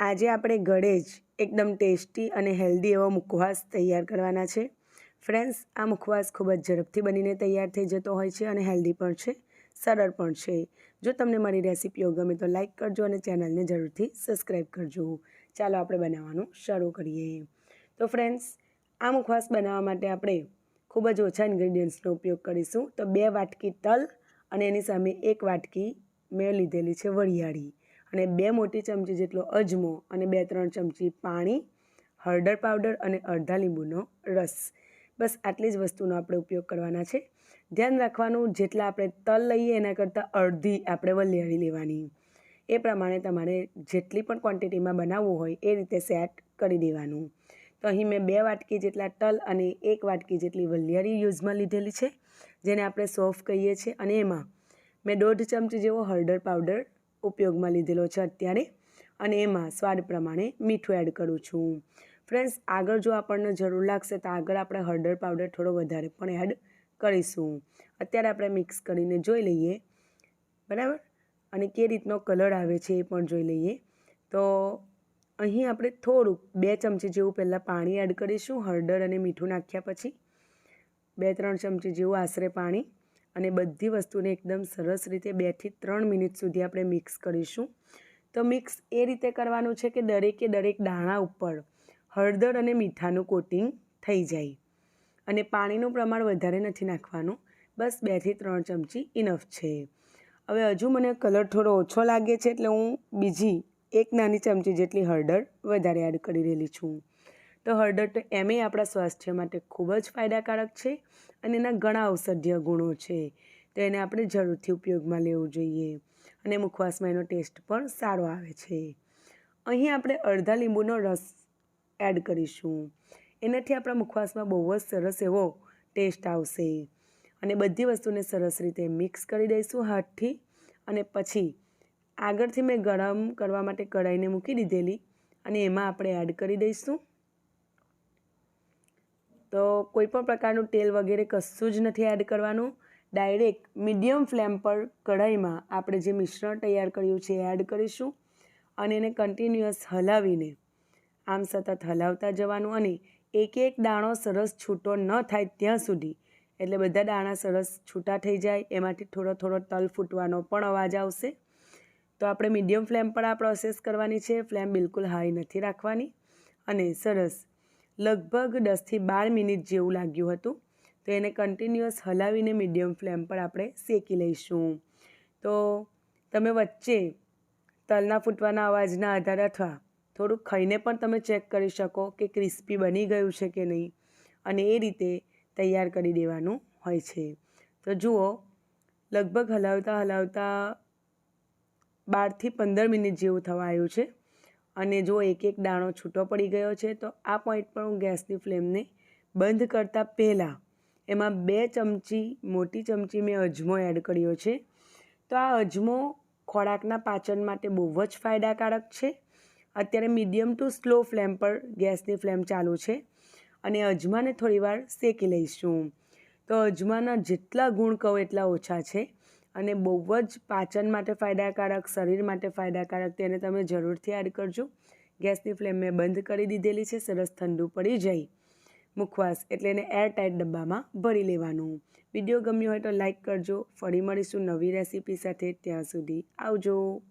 આજે આપણે ઘરે જ એકદમ ટેસ્ટી અને હેલ્ધી એવો મુખવાસ તૈયાર કરવાના છે. ફ્રેન્ડ્સ, આ મુખવાસ ખૂબ જ ઝડપથી બનીને તૈયાર થઈ જતો હોય છે અને હેલ્ધી પણ છે, સરળ પણ છે. જો તમને મારી રેસીપીઓ ગમે તો લાઇક કરજો અને ચેનલને જરૂરથી સબસ્ક્રાઈબ કરજો. ચાલો આપણે બનાવવાનું શરૂ કરીએ. તો ફ્રેન્ડ્સ, આ મુખવાસ બનાવવા માટે આપણે ખૂબ જ ઓછા ઇન્ગ્રીડિયન્ટ્સનો ઉપયોગ કરીશું. તો બે વાટકી તલ અને એની સામે એક વાટકી મેં લીધેલી છે વરિયાળી. અને બે મોટી ચમચી જેટલો અજમો અને બે ત્રણ ચમચી પાણી, હળદર પાવડર અને અડધા લીંબુનો રસ. બસ આટલી જ વસ્તુનો આપણે ઉપયોગ કરવાના છે. ધ્યાન રાખવાનું, જેટલા આપણે તલ લઈએ એના કરતાં અડધી આપણે વલિયાળી લેવાની. એ પ્રમાણે તમારે જેટલી પણ ક્વોન્ટિટીમાં બનાવવું હોય એ રીતે સેટ કરી દેવાનું. તો અહીં મેં બે વાટકી જેટલા તલ અને એક વાટકી જેટલી વલિયાળી યુઝમાં લીધેલી છે, જેને આપણે સોફ કહીએ છીએ અને એમાં મેં દોઢ ચમચી જેવો હળદર પાવડર ઉપયોગમાં લીધેલો છે અત્યારે અને એમાં સ્વાદ પ્રમાણે મીઠું એડ કરું છું. ફ્રેન્ડ્સ, આગળ જો આપણને જરૂર લાગશે તો આગળ આપણે હળદર પાવડર થોડો વધારે પણ એડ કરીશું. અત્યારે આપણે મિક્સ કરીને જોઈ લઈએ. બરાબર? અને કે રીતનો કલર આવે છે એ પણ જોઈ લઈએ. તો અહીં આપણે થોડુંક, બે ચમચી જેવું પહેલાં પાણી એડ કરીશું હળદર અને મીઠું નાખ્યા પછી. બે, ત્રણ ચમચી જેવું આશરે પાણી અને બધી વસ્તુને એકદમ સરસ રીતે બેથી ત્રણ મિનિટ સુધી આપણે મિક્સ કરીશું. તો મિક્સ એ રીતે કરવાનું છે કે દરેકે દરેક દાણા ઉપર હળદર અને મીઠાનું કોટિંગ થઈ જાય. અને પાણીનું પ્રમાણ વધારે નથી નાખવાનું. બસ બેથી ત્રણ ચમચી ઇનફ છે. હવે હજુ મને કલર થોડો ઓછો લાગે છે એટલે હું બીજી એક નાની ચમચી જેટલી હળદર વધારે એડ કરી રહેલી છું. તો હળદર તો એમે આપણા સ્વાસ્થ્ય માટે ખૂબ જ ફાયદાકારક છે અને એના ઘણા ઔષધીય ગુણો છે. તો એને આપણે જરૂરથી ઉપયોગમાં લેવું જોઈએ અને મુખવાસમાં એનો ટેસ્ટ પણ સારો આવે છે. અહીં આપણે અડધા લીંબુનો રસ એડ કરીશું. એનાથી આપણા મુખવાસમાં બહુ જ સરસ એવો ટેસ્ટ આવશે. અને બધી વસ્તુને સરસ રીતે મિક્સ કરી દઈશું હાથથી અને પછી આગળથી મેં ગરમ કરવા માટે કઢાઈને મૂકી દીધેલી અને એમાં આપણે એડ કરી દઈશું. તો કોઈ પણ પ્રકારનું તેલ વગેરે કશું જ નથી એડ કરવાનું. ડાયરેક્ટ મીડિયમ ફ્લેમ પર કઢાઈમાં આપણે જે મિશ્રણ તૈયાર કર્યું છે એ એડ કરીશું અને એને કન્ટિન્યુઅસ હલાવીને, આમ સતત હલાવતા જવાનું અને એક એક દાણો સરસ છૂટો ન થાય ત્યાં સુધી, એટલે બધા દાણા સરસ છૂટા થઈ જાય, એમાંથી થોડો થોડો તલ ફૂટવાનો પણ અવાજ આવશે. તો આપણે મીડિયમ ફ્લેમ પર આ પ્રોસેસ કરવાની છે ફ્લેમ બિલકુલ હાઈ નથી રાખવાની અને સરસ લગભગ દસથી બાર મિનિટ જેવું લાગ્યું હતું. તો એને કન્ટિન્યુઅસ હલાવીને મીડિયમ ફ્લેમ પર આપણે શેકી લઈશું. તો તમે વચ્ચે તલના ફૂટવાના અવાજના આધારે અથવા થોડુંક ખાઈને પણ તમે ચેક કરી શકો કે ક્રિસ્પી બની ગયું છે કે નહીં અને એ રીતે તૈયાર કરી દેવાનું હોય છે. તો જુઓ, લગભગ હલાવતા હલાવતા બારથી પંદર મિનિટ જેવું થવા આવ્યું છે. અને જો એક એક દાણો છૂટો પડી ગયો છે, તો આ પોઈન્ટ પર હું ગેસની ફ્લેમને બંધ કરતાં પહેલાં એમાં બે ચમચી, મોટી ચમચી મેં અજમો એડ કર્યો છે. તો આ અજમો ખોરાકના પાચન માટે બહુ જ ફાયદાકારક છે. અત્યારે મીડિયમ ટુ સ્લો ફ્લેમ પર ગેસની ફ્લેમ ચાલુ છે અને અજમાને થોડીવાર શેકી લઈશું. તો અજમાના જેટલા ગુણ કહો એટલા ઓછા છે. અને બહુ જ પાચન માટે ફાયદાકારક, શરીર માટે ફાયદાકારક તેને તમે જરૂરથી એડ કરજો. ગેસની ફ્લેમ મેં બંધ કરી દીધેલી છે, સરસ ઠંડુ પડી જાય. મુખવાસ એટલે એને એર ટાઈટ ડબ્બામાં ભરી લેવાનું. વીડિયો ગમ્યો હોય તો લાઇક કરજો. ફરી મળીશું નવી રેસીપી સાથે. ત્યાં સુધી આવજો.